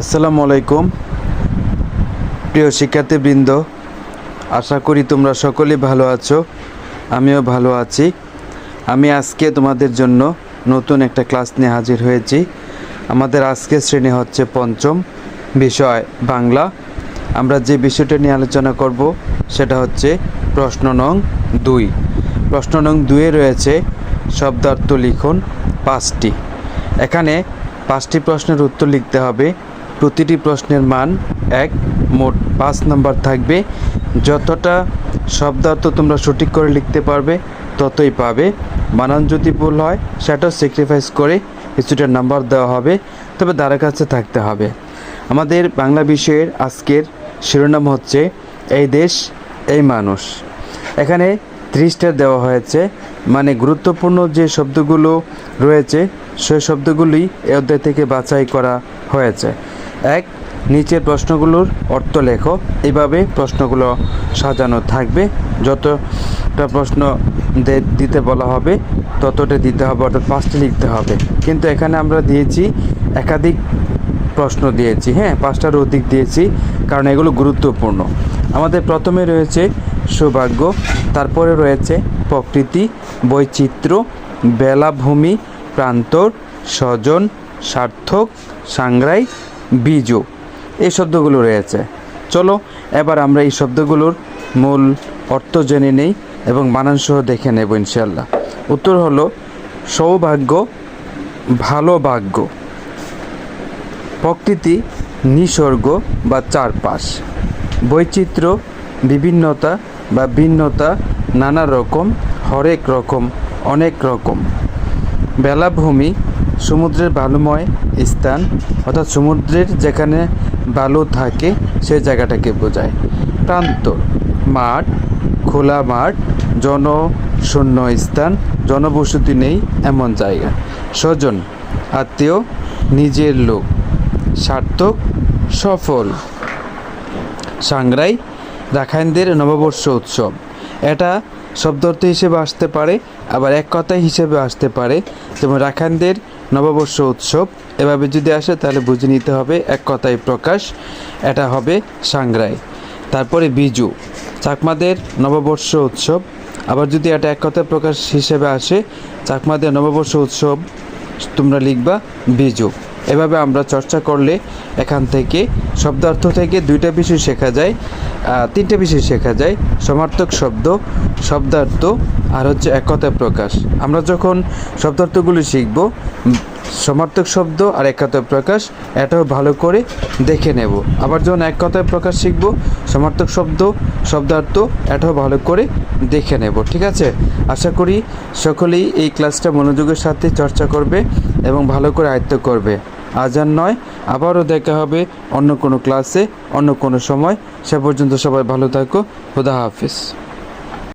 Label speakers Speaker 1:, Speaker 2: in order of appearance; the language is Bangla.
Speaker 1: আসসালামু আলাইকুম। প্রিয় শিক্ষার্থীবৃন্দ, আশা করি তোমরা সকলেই ভালো আছো, আমিও ভালো আছি। আমি আজকে তোমাদের জন্য নতুন একটা ক্লাস নিয়ে হাজির হয়েছি। আমাদের আজকের শ্রেণি হচ্ছে পঞ্চম বিষয় বাংলা। আমরা যে বিষয়টা নিয়ে আলোচনা করব, সেটা হচ্ছে প্রশ্ন নং দুই। প্রশ্ন নং দুয়ে রয়েছে শব্দার্থ লিখন পাঁচটি। এখানে পাঁচটি প্রশ্নের উত্তর লিখতে হবে। প্রতিটি প্রশ্নের মান এক, মোট পাঁচ নম্বর থাকবে। যতটা শব্দার্থ তোমরা সঠিক করে লিখতে পারবে, ততই পাবে। বানান যদি ভুল হয়, সেটাও স্যাক্রিফাইস করে কিছুটা নাম্বার দেওয়া হবে, তবে দ্বারা কাছে থাকতে হবে। আমাদের বাংলা বিষয়ের আজকের শিরোনাম হচ্ছে, এই দেশ, এই মানুষ। এখানে ত্রিশটা দেওয়া হয়েছে। মানে গুরুত্বপূর্ণ যে শব্দগুলো রয়েছে, সেই শব্দগুলি এ অধ্যায় থেকে বাছাই করা হয়েছে। এক, নিচের প্রশ্নগুলোর অর্থ লেখো। এভাবে প্রশ্নগুলো সাজানো থাকবে। যতটা প্রশ্ন দিতে বলা হবে, ততটা দিতে হবে, অর্থাৎ পাঁচটি লিখতে হবে। কিন্তু এখানে আমরা দিয়েছি একাধিক প্রশ্ন দিয়েছি হ্যাঁ? পাঁচটার অধিক দিয়েছি, কারণ এগুলো গুরুত্বপূর্ণ। আমাদের প্রথমে রয়েছে সৌভাগ্য। তারপরে রয়েছে প্রকৃতি, বৈচিত্র্য, বেলাভূমি, প্রান্তর, স্বজন, সার্থক, সাংগ্রাই, বীজ। এই শব্দগুলো রয়েছে। চলো, এবার আমরা এই শব্দগুলোর মূল অর্থ জেনে নেই এবং মানানসহ দেখে নেব ইনশাল্লাহ উত্তর হলো, সৌভাগ্য ভালো ভাগ্য প্রকৃতি, নিসর্গ বা চারপাশ। বৈচিত্র্য, বিভিন্নতা বা ভিন্নতা নানা রকম, হরেক রকম, অনেক রকম। বেলাভূমি সমুদ্রের বালুময় স্থান, অর্থাৎ সমুদ্রের যেখানে বালু থাকে, সে জায়গাটাকে বোঝায়। প্রান্তর মাঠ, খোলা মাঠ, জনশূন্য স্থান, জনবসতি নেই এমন জায়গা। স্বজন, আত্মীয়, নিজের লোক, সার্থক, সফল। সাংগ্রাই রাখাইনদের নববর্ষ উৎসব। এটা শব্দার্থ হিসেবে আসতে পারে, আবার এক কথায় হিসেবে আসতে পারে। যেমন রাখাইনদের নববর্ষ উৎসব, এভাবে যদি আসে তাহলে বুঝে নিতে হবে এক কথায় প্রকাশ, এটা হবে সাংগ্রাই। তারপরে বিজু, চাকমাদের নববর্ষ উৎসব। আবার যদি এটা এক কথায় প্রকাশ হিসেবে আসে, চাকমাদের নববর্ষ উৎসব, তোমরা লিখবা বিজু। এভাবে আমরা চর্চা করলে এখান থেকে শব্দার্থ থেকে দুইটা বিষয় শেখা যায় তিনটা বিষয় শেখা যায়, সমার্থক শব্দ, শব্দার্থ আর হচ্ছে একতা প্রকাশ। আমরা যখন শব্দার্থগুলি শিখব সমার্থক শব্দ আর একতা প্রকাশ, এটাও ভালো করে দেখে নেব। আবার যখন এক কথায় প্রকাশ শিখব, সমার্থক শব্দ, শব্দার্থ, এটাও ভালো করে দেখে নেব, ঠিক আছে? আশা করি সকলেই এই ক্লাসটা মনোযোগের সাথে চর্চা করবে এবং ভালো করে আয়ত্ত করবে। আজ আর নয়, আবারও দেখা হবে অন্য কোনো ক্লাসে, অন্য কোনো সময়। সে পর্যন্ত সবাই ভালো থাকো, খুদা হাফিজ।